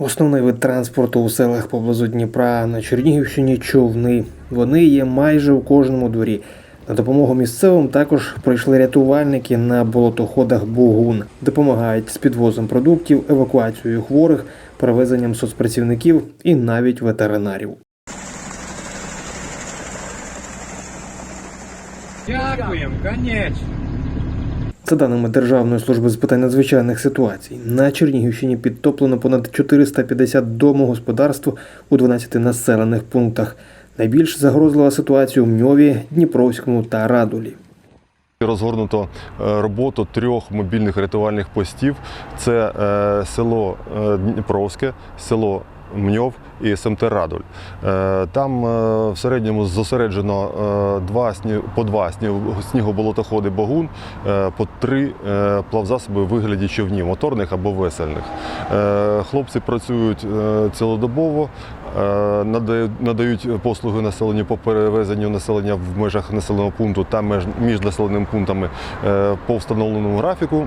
Основний вид транспорту у селах поблизу Дніпра на Чернігівщині човни. Вони є майже у кожному дворі. На допомогу місцевим також прийшли рятувальники на болотоходах Бугун. Допомагають з підвозом продуктів, евакуацією хворих, перевезенням соцпрацівників і навіть ветеринарів. Дякуємо, конечно. За даними Державної служби з питань надзвичайних ситуацій, на Чернігівщині підтоплено понад 450 домогосподарств у 12 населених пунктах. Найбільш загрозлива ситуація у Мньові, Дніпровському та Радулі. Розгорнуто е, роботу трьох мобільних рятувальних постів: це е, село е, Дніпровське, село Мньов і СМТ Радуль. Е, Там е, в середньому зосереджено е, два по два снігоболотоходи Богун, по три плавзасоби у вигляді човнів, моторних або весельних. Хлопці працюють цілодобово, надають- послуги населенню по перевезенню населення в межах населеного пункту та між населеними пунктами по встановленому графіку,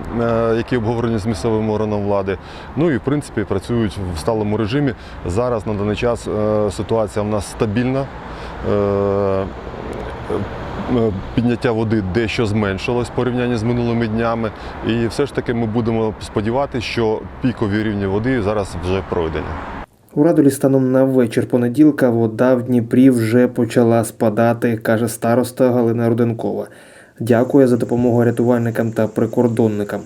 які обговорені з місцевим органом влади. Ну і в принципі працюють в сталому режимі. Зараз даний час е, ситуація в нас стабільна. Е, е, Підняття води дещо зменшилось в з минулими днями, і все ж таки ми будемо сподіватися, що пікові рівні води зараз вже пройдені. У Радулі станом на вечір понеділка вода в Дніпрі вже почала спадати, каже староста Галина Руденкова. Дякує за допомогу рятувальникам та прикордонникам.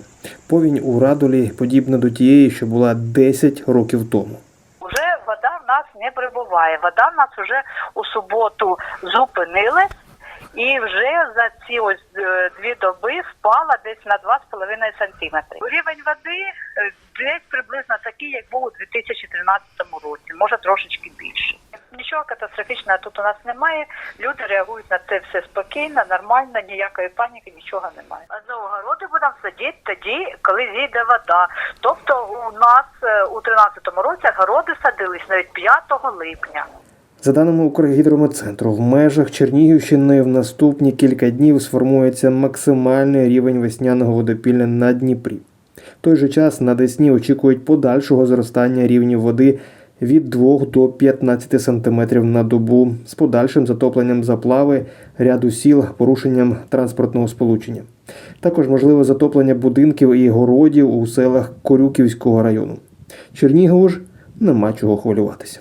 Повінь у Радулі подібна до тієї, що була 10 років тому. Вже вода в нас не прибуває. Вода в нас вже у суботу зупинилась. І вже за ці ось е, дві доби впала десь на 2,5 сантиметри. Рівень води е, десь приблизно такий, як був у 2013 році, може трошечки більше. Нічого катастрофічного тут у нас немає. Люди реагують на це все спокійно, нормально, ніякої паніки, нічого немає. А за огороди будемо сидіти тоді, коли зійде вода. Тобто у нас е, у 13 році огороди садились навіть 5 липня. За даними Укргідрометцентру, в межах Чернігівщини в наступні кілька днів сформується максимальний рівень весняного водопілля на Дніпрі. В той же час на Десні очікують подальшого зростання рівнів води від 2 до 15 см на добу з подальшим затопленням заплави ряду сіл, порушенням транспортного сполучення. Також можливе затоплення будинків і городів у селах Корюківського району. Чернігову ж нема чого хвилюватися.